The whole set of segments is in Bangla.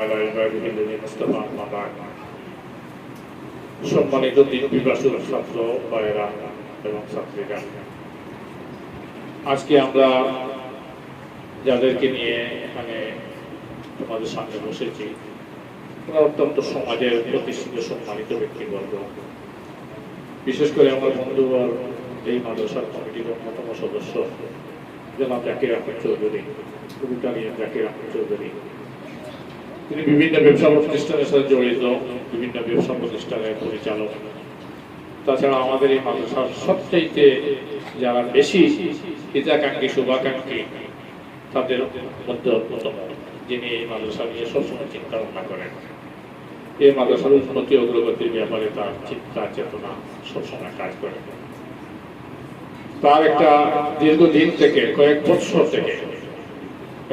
على عباده الذين اصطفى أما بعد সম্মানিত দিন বিভাসুর ছাত্র ভাইয়েরা এবং ছাত্রীরা আজকে আমরা যাদেরকে নিয়ে এখানে তোমাদের সামনে বসেছি ওরা অত্যন্ত সমাজের প্রতিষ্ঠিত সম্মানিত ব্যক্তিবর্গ বিশেষ করে আমার বন্ধুবর এই মাদ্রাসার কমিটির অন্যতম সদস্য জনাব জাকির আহমেদ চৌধুরী রুটারিয়ান জাকির আহমেদ চৌধুরী তিনি বিভিন্ন ব্যবসা প্রতিষ্ঠানের সাথে জড়িত, বিভিন্ন ব্যবসা প্রতিষ্ঠানের পরিচালক। তাছাড়া আমাদের এই মাদ্রাসার সবচাইতে যারা বেশি হিতাকাঙ্ক্ষী, শুভাকাঙ্ক্ষী, তাদের মধ্যে অন্যতম, যিনি এই মাদ্রাসা নিয়ে সবসময় চিন্তা ভাবনা করেন। এই মাদ্রাসার উন্নতি অগ্রগতির ব্যাপারে তার চিন্তা, চেতনা সবসময় কাজ করে। তার একটা দীর্ঘদিন থেকে, কয়েক বছর থেকে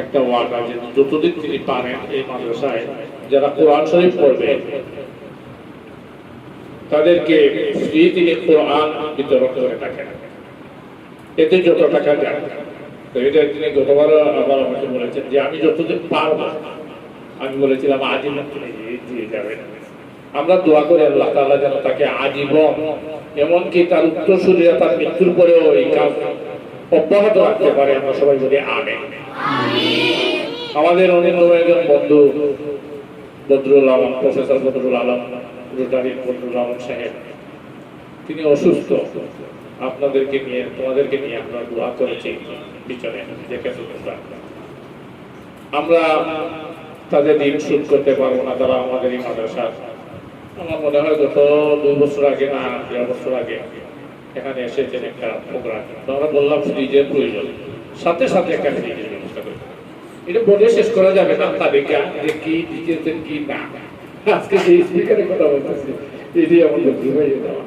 একটা ওয়াদা যে যতদিন তিনি পারেন এই মাদ্রাসায় যারা কোরআন শরীফ পড়বে, তাদেরকে ফ্রি তিনি কোরআন বিতরণ করে থাকেন এতে যত টাকা যায়। তো এটা তিনি গতবার আবার আমাকে বলেছেন যে, আমি যতদিন পারব, আমি বলেছিলাম, আজীবন তিনি দিয়ে যাবেন। আমরা দোয়া করি আল্লাহ তাআলা যেন তাকে আজীবন, এমনকি তার উত্তরসূরিরা তার মৃত্যুর পরেও এই কাজ অব্যাহত রাখতে পারে। আমরা সবাই বলি, আমেন। আমাদের অন্যতম একজন বন্ধু বদরুল আলম, প্রফেসর বদরুল আলম বদরুল আলম সাহেব। তিনি অসুস্থ। আপনাদেরকে নিয়ে, তোমাদেরকে নিয়ে আমরা দোয়া করেছি পিছনে তোমরা আমরা। তাদের ঋণ শোধ করতে পারব না, তারা আমাদের এই মাদ্রাসার। আমার মনে হয় গত দুই বছর আগে না, দেড় বছর আগে এখানে এসেছেন একটা প্রোগ্রাম তো আমরা বললাম ফ্রিজের প্রয়োজন। সাথে সাথে একটা করে এটা বলে শেষ করা যাবে না তাদেরকে যে কি দিতেছেন, কি না। আজকে যে স্পিকারের কথা বলতেছি। এটি আমার বন্ধু হয়ে যাওয়া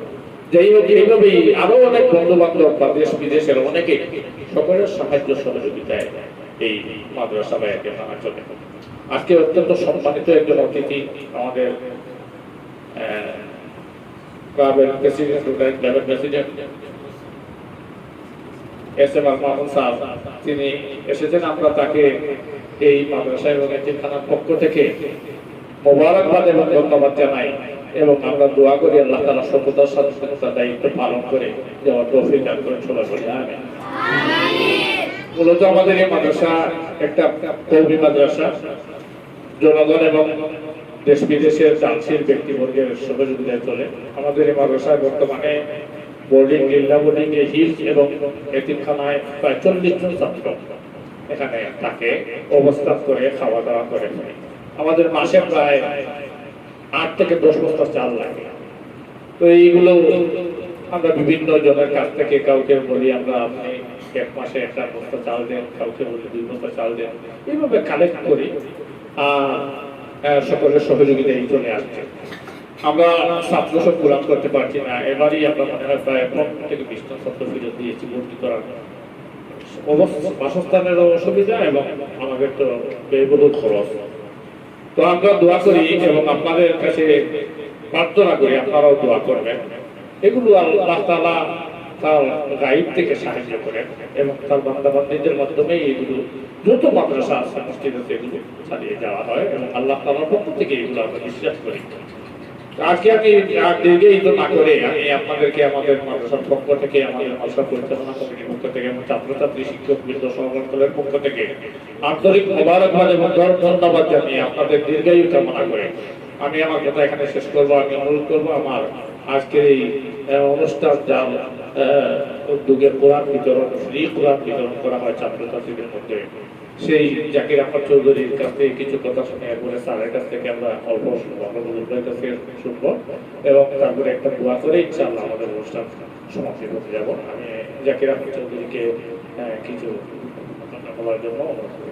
যাই হোক এইভাবেই আরও অনেক বন্ধু বান্ধব বা দেশ বিদেশের অনেকে সকলের সাহায্য সহযোগিতায় এই মাদ্রাসা বা একে মানা চলে। আজকে অত্যন্ত সম্মানিত একজন অতিথি আমাদের ক্লাবের প্রেসিডেন্ট ক্লাবের প্রেসিডেন্ট এস এম মাহমুদ সাহেব তিনি এসেছেন। আমরা তাকে এই মাদ্রাসা এবং এতিমখানার পক্ষ থেকে মোবারকবাদ এবং ধন্যবাদ জানাই এবং আমরা দোয়া করি আল্লাহ তালা সভ্যতার সাথে তার দায়িত্ব পালন করে যাওয়ার তৌফিক দান করে চলে মূলত আমাদের এই মাদ্রাসা একটা কৌমি মাদ্রাসা। জনগণ এবং দেশ বিদেশের চান্সির ব্যক্তিবর্গের সহযোগিতায় চলে। আমাদের এই মাদ্রাসায় বর্তমানে বোর্ডিং জিল্লা বোর্ডিং এ হিলস এবং এতিমখানায় প্রায় চল্লিশ জন ছাত্র এখানে থাকে অবস্থান করে খাওয়া দাওয়া করে। আমাদের মাসে প্রায় আট থেকে দশ বস্তা চাল লাগে। তো এইগুলো আমরা বিভিন্ন জনের কাছ থেকে কাউকে বলি, আমরা আপনি এক মাসে একটা বস্তা চাল দেন, কাউকে বলি দুই বস্তা চাল দেন। এইভাবে কালেক্ট করি। আর সকলের সহযোগিতায় চলে আসছে। আমরা ছাত্র সব পূরণ করতে পারছি না। এবারই আমরা মনে হয় প্রায় পনেরো থেকে বিশ জন ছাত্র ফিরত দিয়েছি ভর্তি করার বাসস্থানের অসুবিধা এবং আমাদের তো ব্যয়বহুল খরচ। তো আমরা দোয়া করি এবং আপনাদের কাছে প্রার্থনা করি, আপনারাও দোয়া করবেন। এগুলো আল্লাহ তালা তার গাইড থেকে সাহায্য করেন এবং তার বান্দাবান্দিদের মাধ্যমে এগুলো যত মাদ্রাসা আছে মসজিদ এগুলো চালিয়ে যাওয়া হয় এবং আল্লাহ তাআলার পক্ষ থেকে এগুলো আমরা বিশ্বাস করি। আজকে আমি না করে আমি আপনাদেরকে আমাদের মাদ্রাসার পক্ষ থেকে, আমাদের মাদ্রাসা পরিচালনা কমিটির পক্ষ থেকে, এবং ছাত্রছাত্রী, শিক্ষক বৃন্দ সংগঠনের পক্ষ থেকে আন্তরিক মোবারকবাদ এবং ধন্যবাদ জানিয়ে আপনাদের দীর্ঘায়ু কামনা করে আমি আমার কথা এখানে শেষ করব, আমি অনুরোধ করব আমার আজকের এই অনুষ্ঠান, যা উদ্যোগে কোরআন বিতরণ, ফ্রি কোরআন বিতরণ করা হয় ছাত্রছাত্রীদের মধ্যে। সেই জাকির আহমদ চৌধুরীর কাছ থেকে কিছু কথা শুনে এরপরে স্যারের কাছ থেকে আমরা অল্প শুনব, আমরা কাছ থেকে শুনব। এবং তারপরে একটা দোয়া করে ইনশাআল্লাহ আমাদের অনুষ্ঠান সমাপ্তি করতে যাব। আমি জাকির আহমদ চৌধুরীকে কিছু কথা বলার জন্য অনুরোধ।